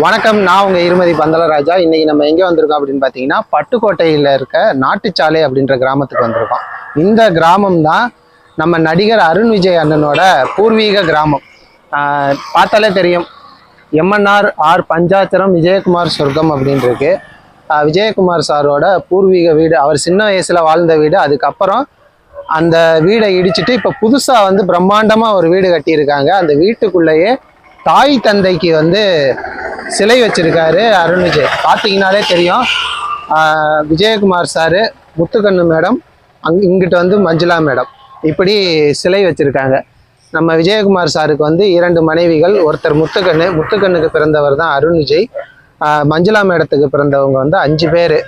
வணக்கம் நான் உங்கள் இருமதி பந்தலராஜா. இன்றைக்கி நம்ம எங்கே வந்திருக்கோம் அப்படின்னு பார்த்தீங்கன்னா பட்டுக்கோட்டையில் இருக்க நாட்டுச்சாலை அப்படின்ற கிராமத்துக்கு வந்திருக்கோம். இந்த கிராமம் தான் நம்ம நடிகர் அருண் விஜய் அண்ணனோட பூர்வீக கிராமம். பார்த்தாலே தெரியும். எம்என்ஆர் ஆர் பஞ்சாச்சரம் விஜயகுமார் சொர்க்கம் அப்படின்னு இருக்கு. விஜயகுமார் சாரோட பூர்வீக வீடு அவர் சின்ன வயசில் வாழ்ந்த வீடு. அதுக்கப்புறம் அந்த வீடை இடிச்சிட்டு இப்போ புதுசாக வந்து பிரம்மாண்டமாக ஒரு வீடு கட்டியிருக்காங்க. அந்த வீட்டுக்குள்ளேயே தாய் தந்தைக்கு வந்து சிலை வச்சுருக்காரு அருண் விஜய். பார்த்தீங்கனாலே தெரியும். விஜயகுமார் சாரு முத்துக்கண்ணு மேடம் அங் இங்கிட்ட வந்து மஞ்சுளா மேடம். இப்படி சிலை வச்சுருக்காங்க. நம்ம விஜயகுமார் சாருக்கு வந்து இரண்டு மனைவிகள் ஒருத்தர் முத்துக்கண்ணு முத்துக்கண்ணுக்கு பிறந்தவர் தான் அருண் விஜய். மஞ்சுளா மேடத்துக்கு பிறந்தவங்க வந்து அஞ்சு பேர்.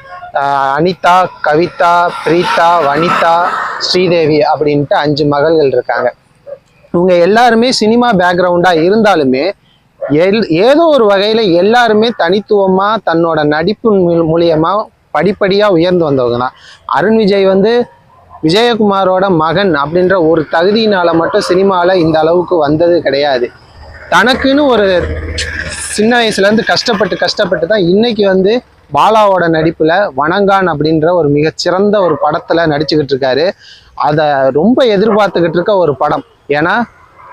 அனிதா கவிதா பிரீதா வனிதா ஸ்ரீதேவி அப்படின்ட்டு அஞ்சு மகள்கள் இருக்காங்க. இவங்க எல்லாருமே சினிமா பேக்ரவுண்டாக இருந்தாலுமே ஏதோ ஒரு வகையில் எல்லாருமே தனித்துவமாக தன்னோட நடிப்பு மூலியமாக படிப்படியாக உயர்ந்து வந்தவங்க தான் அருண் விஜய் வந்து விஜயகுமாரோட மகன் அப்படின்ற ஒரு தகுதியினால மட்டும் சினிமாவில் இந்த அளவுக்கு வந்தது கிடையாது. தனக்குன்னு ஒரு சின்ன வயசுலேருந்து கஷ்டப்பட்டு கஷ்டப்பட்டு தான் இன்றைக்கி வந்து பாலாவோட நடிப்பில் வணங்கான் அப்படின்ற ஒரு மிகச்சிறந்த ஒரு படத்தில் நடிச்சுக்கிட்டு இருக்காரு. அதை ரொம்ப எதிர்பார்த்துக்கிட்டு இருக்க ஒரு படம். ஏன்னா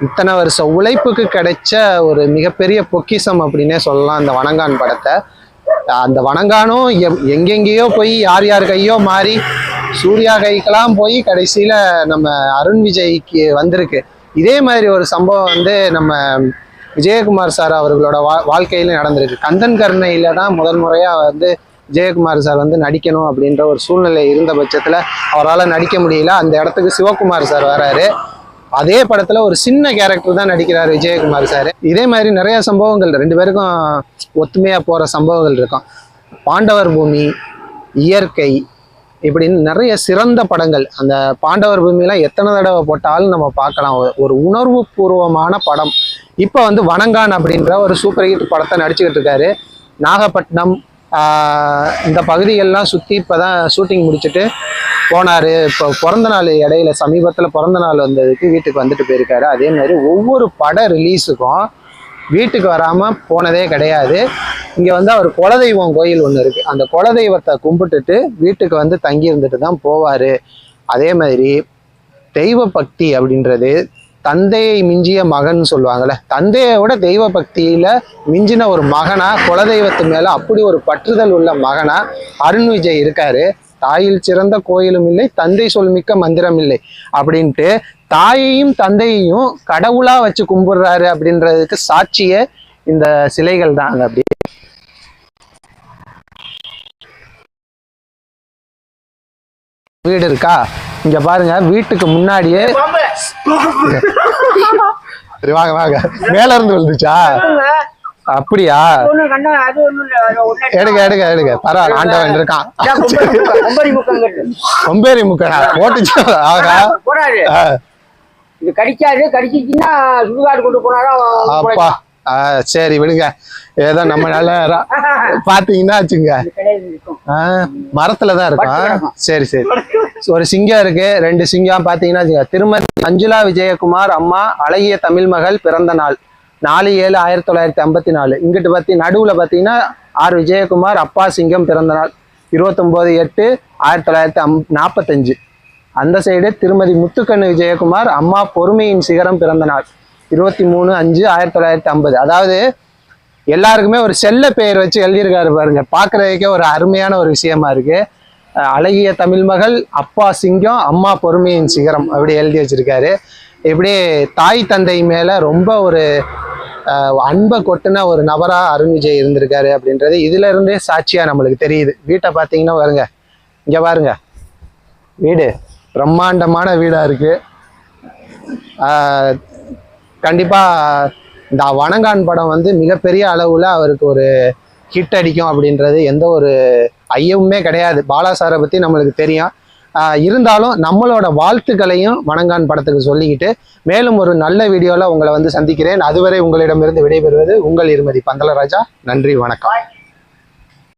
இத்தனை வருஷ உழைப்புக்கு கிடைச்ச ஒரு மிகப்பெரிய பொக்கிஷம் அப்படின்னே சொல்லலாம் அந்த வணங்கான் படத்தை. அந்த வணங்கானும் எம்- எங்கெங்கேயோ போய் யார் யார் கையோ மாறி சூர்யா கைக்கெல்லாம் போய் கடைசியில் நம்ம அருண் விஜய்க்கு வந்திருக்கு. இதே மாதிரி ஒரு சம்பவம் வந்து நம்ம விஜயகுமார் சார் அவர்களோட வா வாழ்க்கையில நடந்திருக்கு. கந்தன் கருணையில தான் முதல் முறையாக வந்து விஜயகுமார் சார் வந்து நடிக்கணும் அப்படின்ற ஒரு சூழ்நிலை இருந்த பட்சத்தில் அவரால் நடிக்க முடியல. அந்த இடத்துக்கு சிவகுமார் சார் வராரு. அதே படத்துல ஒரு சின்ன கேரக்டர் தான் நடிக்கிறாரு விஜயகுமார் சார் இதே மாதிரி நிறைய சம்பவங்கள் ரெண்டு பேருக்கும் ஒத்துமையா போற சம்பவங்கள் இருக்கும். பாண்டவர் பூமி இயற்கை இப்படின்னு நிறைய சிறந்த படங்கள். அந்த பாண்டவர் பூமியெல்லாம் எத்தனை தடவை போட்டாலும் நம்ம பார்க்கலாம். ஒரு- ஒரு உணர்வு பூர்வமான படம். இப்போ வந்து வணங்கான் அப்படின்ற ஒரு சூப்பர் ஹிட் படத்தை நடிச்சுக்கிட்டு இருக்காரு. நாகப்பட்டினம் இந்த பகுதிகள்லாம் சுற்றி இப்போ தான் ஷூட்டிங் முடிச்சுட்டு போனார். இப்போ பிறந்த நாள் இடையில சமீபத்தில் பிறந்த நாள் வந்ததுக்கு வீட்டுக்கு வந்துட்டு போயிருக்காரு. அதே மாதிரி ஒவ்வொரு பட ரிலீஸுக்கும் வீட்டுக்கு வராமல் போனதே கிடையாது. இங்கே வந்து அவர் குலதெய்வம் கோயில் ஒன்று இருக்குது அந்த குலதெய்வத்தை கும்பிட்டுட்டு வீட்டுக்கு வந்து தங்கி இருந்துட்டு தான் போவார். அதே மாதிரி தெய்வ பக்தி அப்படின்றது தந்தையை மிஞ்சிய மகன் சொல்லுவாங்கள்ல தந்தையை விட தெய்வ பக்தியில் மிஞ்சின ஒரு மகனாக குலதெய்வத்து மேலே அப்படி ஒரு பற்றுதல் உள்ள மகனாக அருண் விஜய் இருக்காரு. தாயில் சிறந்த கோயிலும் இல்லை தந்தை சொல் மிக்க மந்திரம் இல்லை அப்படின்ட்டு தாயையும் தந்தையையும் கடவுளா வச்சு கும்பிடுறாரு அப்படின்றதுக்கு சாட்சியே இந்த சிலைகள் தான் அப்படி வீடு இருக்கா? இங்க பாருங்க வீட்டுக்கு முன்னாடியே வாங்க வாங்க. மேல இருந்து விழுந்துச்சா? அப்படியா? எடுங்க எடுங்க எடுங்க. பரவாயில்ல ஆண்டவன் இருக்கான். கொம்பரி முக்கடா போட்டுச்சு ஆகா. இது கடிக்காது. கடிச்சிச்சுன்னா சுடுகாடு கொண்டு போனாதான் அப்பா. சரி விடுங்க. ஏதோ நம்ம நல்ல பாத்தீங்கன்னா வச்சுங்க. மரத்துல தான் இருக்கும். சரி சரி. ஒரு சிங்கம் இருக்கு. ரெண்டு சிங்கம் பாத்தீங்கன்னா. திருமதி மஞ்சுளா விஜயகுமார் அம்மா அழகிய தமிழ் மகள் பிறந்த நாள். நாலு ஏழு ஆயிரத்தி தொள்ளாயிரத்தி ஐம்பத்தி நாலு. இங்கிட்டு பத்தி நடுவில் பார்த்தீங்கன்னா ஆர் விஜயகுமார் அப்பா சிங்கம் பிறந்த நாள் இருபத்தொம்போது எட்டு ஆயிரத்தி தொள்ளாயிரத்தி அம் நாற்பத்தஞ்சு அந்த சைடு திருமதி முத்துக்கண்ணு விஜயகுமார் அம்மா பொறுமையின் சிகரம் பிறந்த நாள் இருபத்தி மூணு அஞ்சு ஆயிரத்தி தொள்ளாயிரத்தி ஐம்பது. அதாவது எல்லாருக்குமே ஒரு செல்ல பெயர் வச்சு எழுதியிருக்காரு பாருங்க. பார்க்குறதுக்கே ஒரு அருமையான ஒரு விஷயமா இருக்கு. அழகிய தமிழ் மகள் அப்பா சிங்கம் அம்மா பொறுமையின் சிகரம் அப்படி எழுதி வச்சிருக்காரு. இப்படி தாய் தந்தை மேலே ரொம்ப ஒரு அன்பை கொட்டின ஒரு நபராக அருண் விஜய் இருந்திருக்காரு அப்படின்றது இதுல இருந்தே நம்மளுக்கு தெரியுது. வீட்டை பார்த்தீங்கன்னா பாருங்க. இங்கே பாருங்க. வீடு பிரம்மாண்டமான வீடாக இருக்கு. கண்டிப்பாக இந்த வணங்கான் படம் வந்து மிகப்பெரிய அளவில் அவருக்கு ஒரு ஹிட் அடிக்கும் அப்படின்றது எந்த ஒரு ஐயமுமே கிடையாது. பாலாசாரை பற்றி நம்மளுக்கு தெரியும். இருந்தாலும் நம்மளோட வாழ்த்துக்களையும் வணங்கான் படத்துக்கு சொல்லிக்கிட்டு மேலும் ஒரு நல்ல வீடியோவில் உங்களை வந்து சந்திக்கிறேன். அதுவரை உங்களிடமிருந்து விடைபெறுவது உங்கள் இருமதி பந்தலராஜா. நன்றி வணக்கம்.